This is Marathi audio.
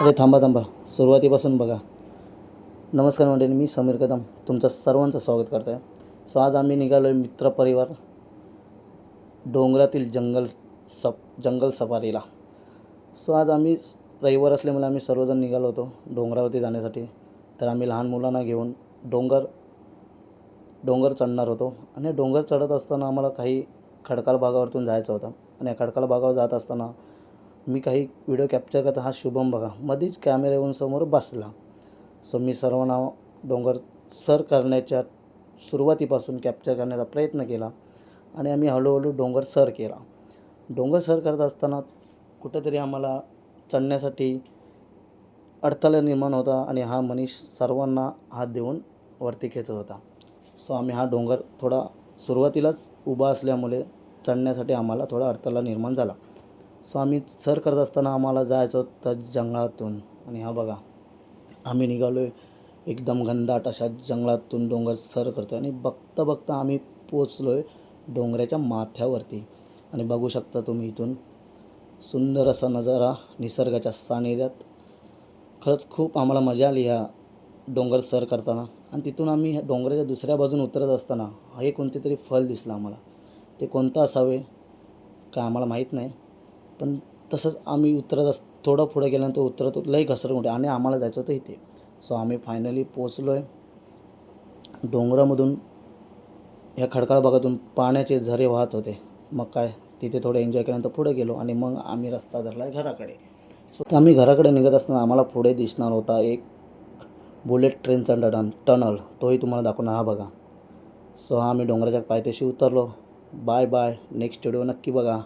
अरे थांबा थांबा. सुरुवातीपासून बघा. नमस्कार मंडळी मी समीर कदम. तुमचं सर्वांचं स्वागत करतो आहे सो आज आम्ही निघालो आहे मित्रपरिवार डोंगरातील जंगल सप जंगल सफारीला. सो आज आम्ही रविवार असल्यामुळे आम्ही सर्वजण निघालो होतो डोंगरावरती जाण्यासाठी. तर आम्ही लहान मुलांना घेऊन डोंगर डोंगर चढणार होतो. आणि डोंगर चढत असताना आम्हाला काही खडकाळ भागावरतून जायचं होतं. आणि या खडकाळ भागावर जात असताना मी काही व्हिडिओ कॅप्चर करता हा शुभम बघा. मध्येच कॅमेरा येऊन समोर बसला. सो मी सर्वांना डोंगर सर करण्याच्या सुरुवातीपासून कॅप्चर करण्याचा प्रयत्न केला आणि आम्ही हळूहळू डोंगर सर केला. डोंगर सर करत असताना कुठंतरी आम्हाला चढण्यासाठी अडथळा निर्माण होता आणि हा मनीष सर्वांना हात देऊन वरती खेचत होता. सो आम्ही हा डोंगर थोडा सुरुवातीलाच उभा असल्यामुळे चढण्यासाठी आम्हाला थोडा अडथळा निर्माण झाला. सो आम्ही सर करत असताना आम्हाला जायचं होतं जंगलातून. आणि हा बघा आम्ही निघालो आहे एकदम घनदाट अशा जंगलातून डोंगर सर करतो आणि बघता बघता आम्ही पोचलो आहे डोंगराच्या माथ्यावरती. आणि बघू शकता तुम्ही इथून सुंदर असा नजारा निसर्गाच्या सानिध्यात. खरंच खूप आम्हाला मजा आली ह्या डोंगर सर करताना. आणि तिथून आम्ही ह्या डोंगराच्या दुसऱ्या बाजून उतरत असताना हे कोणते तरी फल दिसलं आम्हाला. ते कोणतं असावे काय आम्हाला माहीत नाही. पण तसंच आम्ही उतरत अस थोडं पुढं गेल्यानंतर उतरत लई घसरून उठे आणि आम्हाला जायचं होतं इथे. सो आम्ही फायनली पोचलो आहे डोंगरामधून ह्या खडकाळ भागातून पाण्याचे झरे वाहत होते. मग काय तिथे थोडं एन्जॉय केल्यानंतर पुढे गेलो आणि मग आम्ही रस्ता धरला आहे घराकडे सो आम्ही घराकडे निघत असताना आम्हाला पुढे दिसणार होता एक बुलेट ट्रेनचा टन टनल तोही तुम्हाला दाखवणार हा बघा. सो हा आम्ही डोंगराच्या पायथ्याशी उतरलो. बाय बाय नेक्स्ट व्हिडिओ नक्की बघा.